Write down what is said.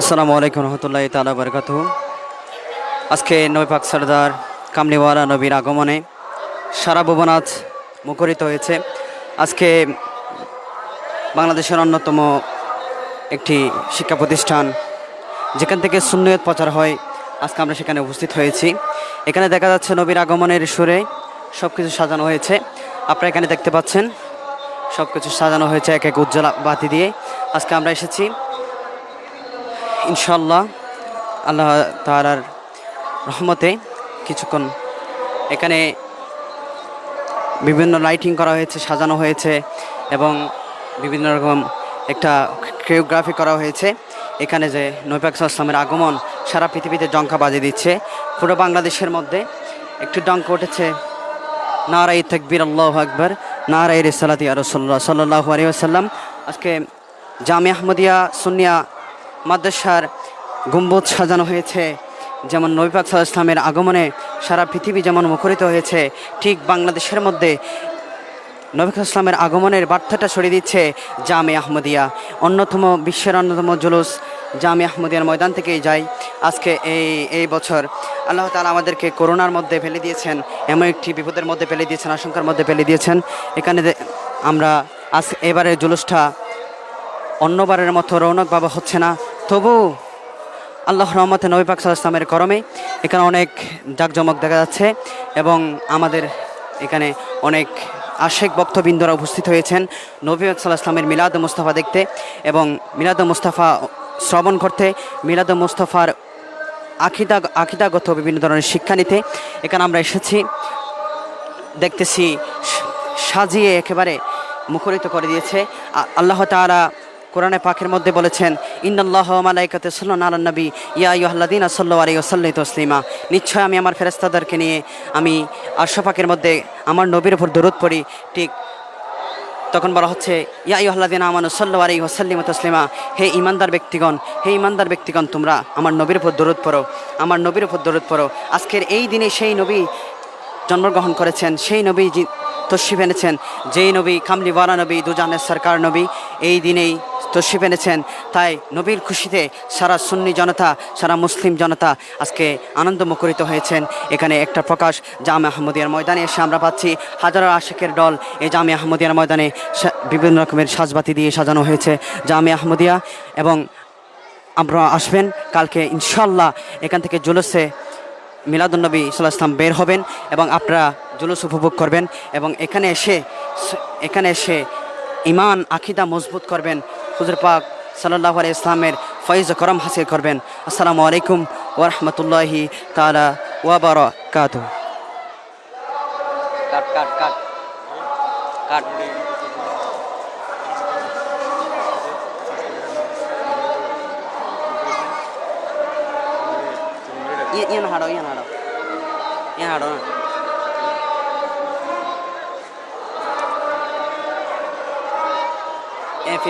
আসসালামু আলাইকুম রহমতুল্লাহ তালা বরকাত আজকে নবী পাক সর্দার কামলিওয়ালা নবীর আগমনে সারা ভুবনাথ মুখরিত হয়েছে। আজকে বাংলাদেশের অন্যতম একটি শিক্ষা প্রতিষ্ঠান যেখান থেকে সুন্নিয়ত প্রচার হয়, আজকে আমরা সেখানে উপস্থিত হয়েছি। এখানে দেখা যাচ্ছে নবীর আগমনের সুরে সব কিছু সাজানো হয়েছে। আপনারা এখানে দেখতে পাচ্ছেন সব কিছু সাজানো হয়েছে এক এক উজ্জ্বলা বাতি দিয়ে। আজকে আমরা এসেছি ইনশাল্লাহ আল্লাহ তালার রহমতে কিছুক্ষণ এখানে বিভিন্ন লাইটিং করা হয়েছে, সাজানো হয়েছে এবং বিভিন্ন রকম একটা কোরিওগ্রাফি করা হয়েছে। এখানে যে নৈপাক ইসলামের আগমন সারা পৃথিবীতে ডঙ্কা বাজিয়ে দিচ্ছে। পুরো বাংলাদেশের মধ্যে একটি ডঙ্কা উঠেছে। নারাই তকবির, আল্লাহ আকবর নারাই রেসালাতি রসল্লাহ সাল্লাহ আলী আসাল্লাম আজকে জামে আহমদিয়া সুনিয়া মাদ্রাসার গম্বুজ সাজানো হয়েছে। যেমন নবীপাক সাল্লাহ ইসলামের আগমনে সারা পৃথিবী যেমন মুখরিত হয়েছে, ঠিক বাংলাদেশের মধ্যে নবীক ইসলামের আগমনের বার্তাটা ছড়িয়ে দিচ্ছে জামে আহমদিয়া। অন্যতম বিশ্বের অন্যতম জুলুস জামে আহমদিয়ার ময়দান থেকেই যাই আজকে এই এই বছর আল্লাহ তালা আমাদেরকে করোনার মধ্যে ফেলে দিয়েছেন, এমন একটি বিপদের মধ্যে ফেলে দিয়েছেন, আশঙ্কার মধ্যে ফেলে দিয়েছেন। এখানে আমরা আজ এবারের জুলুসটা অন্যবারের মতো রৌনকভাবে হচ্ছে না। তবু আল্লাহ রহমতে নবী পাক সাল্লাহ ইসলামের করমে এখানে অনেক জাঁকজমক দেখা যাচ্ছে এবং আমাদের এখানে অনেক আশেক ভক্তবৃন্দরা উপস্থিত হয়েছেন নবী সাল্লাহ ইসলামের মিলাদ মুস্তাফা দেখতে এবং মিলাদ মুস্তাফা শ্রবণ করতে, মিলাদ মুস্তাফার আখিদা আখিদাগত বিভিন্ন ধরনের শিক্ষা নিতে এখানে আমরা এসেছি। দেখতেছি সাজিয়ে একেবারে মুখরিত করে দিয়েছে। আল্লাহ তাআলা কোরআনে পাকের মধ্যে বলেছেন, ইন্নাল্লাহ মালাইকাতে সাল্লান আলা নবী। ইয়া ইয়ুহাল্লাদিন সাল্লাল্লাহু আলাইহি ওয়াসাল্লাম তসলিমা। নিশ্চয় আমি আমার ফেরেশতাদেরকে নিয়ে আমি পাকের মধ্যে আমার নবীর উপর দরুদ পড়ি। ঠিক তখন বলা হচ্ছে, ইয়া ইহ্লাদিন আমানু সাল্লু আলাইহি ওয়াসাল্লিম তসলিমা। হে ইমানদার ব্যক্তিগণ, হে ইমানদার ব্যক্তিগণ, তোমরা আমার নবীর উপর দরুদ পড়ো। আমার নবীর উপর দরুদ পড়ো। আজকের এই দিনে সেই নবী জন্মগ্রহণ করেছেন, সেই নবী তশরিফ এনেছেন। যেই নবী কামলিওয়ালা নবী, দুজানের সরকার নবী, এই দিনেই তশরিফ এনেছেন। তাই নবীর খুশিতে সারা সুন্নি জনতা, সারা মুসলিম জনতা আজকে আনন্দ মুখরিত হয়েছেন। এখানে একটা প্রকাশ জামে আহমদিয়ার ময়দানে এসে আমরা পাচ্ছি হাজারো আশেকের দল। এই জামে আহমদিয়ার ময়দানে বিভিন্ন রকমের সাজবাতি দিয়ে সাজানো হয়েছে জামে আহমদিয়া এবং আপনারা আসবেন, কালকে ইনশাল্লাহ এখান থেকে জুলুসে মিলাদুন্নবী সাল্লাহ ইসলাম বের হবেন এবং আপনারা জুলুস উপভোগ করবেন এবং এখানে এসে এখানে এসে ইমান আখিদা মজবুত করবেন। হুজুর পাক সাল্লাহ আলি ইসলামের ফয়েজ করম হাসিল করবেন। আসসালামু আলাইকুম ওরহমতুল্লাহি তালা ওয়াবার কাত কাট ইয়ে ইয়ে হাড়ো ইয়ে হাড়ো ইয়ে হাড়ো না।